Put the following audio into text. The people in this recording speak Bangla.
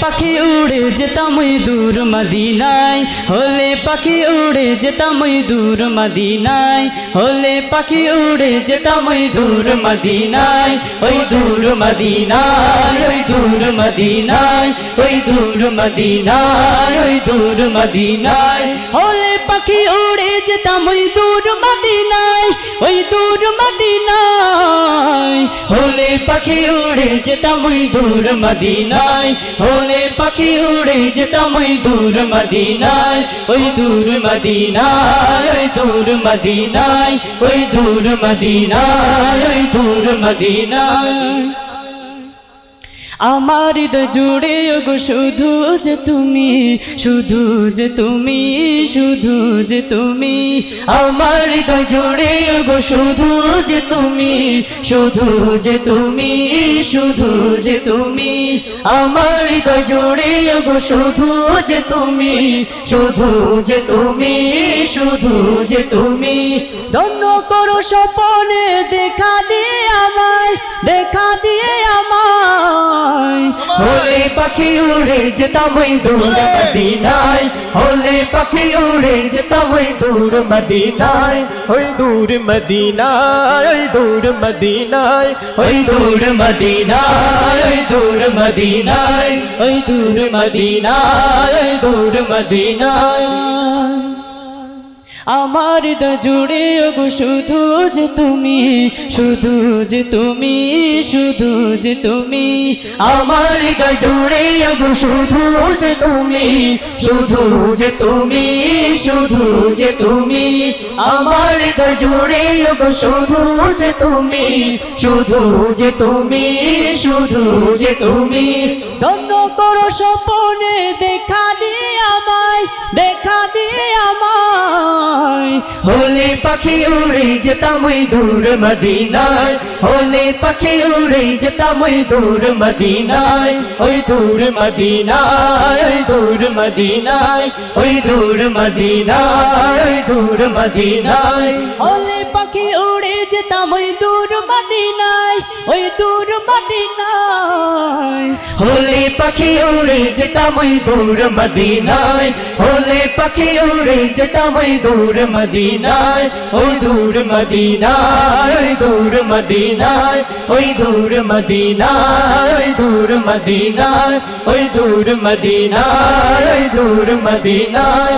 পাখি উড়ে যেতাম দূর মদিনায়। হলে পাখি উড়ে যেতাম দূর মদিনায়। হলে পাখি উড়ে যেতাম দূর মদিনায়। ওই দূর মদিনায়, ওই দূর মদিনায়। ওই দূর মদিনায়, ওই দূর মদিনায়। হলে পাখি উড়ে যেতাম দূর মদিনায়। ওই দূর মদিনায়, হলে পাখি উড়ে যেতাম ওই দূর মদিনায়, হলে পাখি উড়ে যেতাম ওই দূর মদিনায়, ওই দূর মদিনায়, ওই দূর মদিনায়, ওই দূর মদিনায়, ওই দূর মদিনায়। আমার জুড়ে গো শুধু যে তুমি, শুধু যে তুমি, শুধু যে তুমি। আমার হৃদয় জুড়ে গো শুধু যে তুমি, শুধু যে তুমি, শুধু যে তুমি। আমার হৃদয় জুড়ে গো শুধু যে তুমি, শুধু যে তুমি, শুধু যে তুমি। ধন্য করো স্বপনে পাখি উড়ে যেতাম ওই দূর মদিনায়। হলে পাখি উড়ে যেতাম ওই দূর মদিনায়। ওই দূর মদিনায় ওই দূর মদিনায়। ওই দূর মদিনায় ওই দূর মদিনায়। ওই দূর মদিনায় ওই দূর মদিনায়। আমার হৃদয় জুড়ে গো শুধু যে তুমি, শুধু যে তুমি, শুধু যে তুমি। আমার হৃদয় জুড়ে গো শুধু যে তুমি, শুধু যে তুমি, শুধু যে তুমি। আমার হৃদয় জুড়ে গো শুধু যে তুমি, শুধু যে তুমি, শুধু যে তুমি। ধন্য করো স্বপনে দেখা দিয়ে পাখি উড়ে যেতাম ওই দূর মদিনায়। হলে পাখি উড়ে যেতাম ওই দূর মদিনায়। ওই দূর মদিনায়, ওই দূর মদিনায়, ওই দূর মদিনায়, ওই দূর মদিনায়। হলে পাখি উড়ে যেতাম ওই দূর মদিনায়। ওই দূর মদিনায়। হলে পাখি উড়ে যেতাম ওই দূর মদিনায়। হলে পাখি উড়ে যেতাম ওই দূর মদিনায়। ওই দূর মদিনায় ওই দূর মদিনায়, ওই দূর মদিনায় ওই দূর মদিনায়, ওই দূর মদিনায় দূর মদিনায়।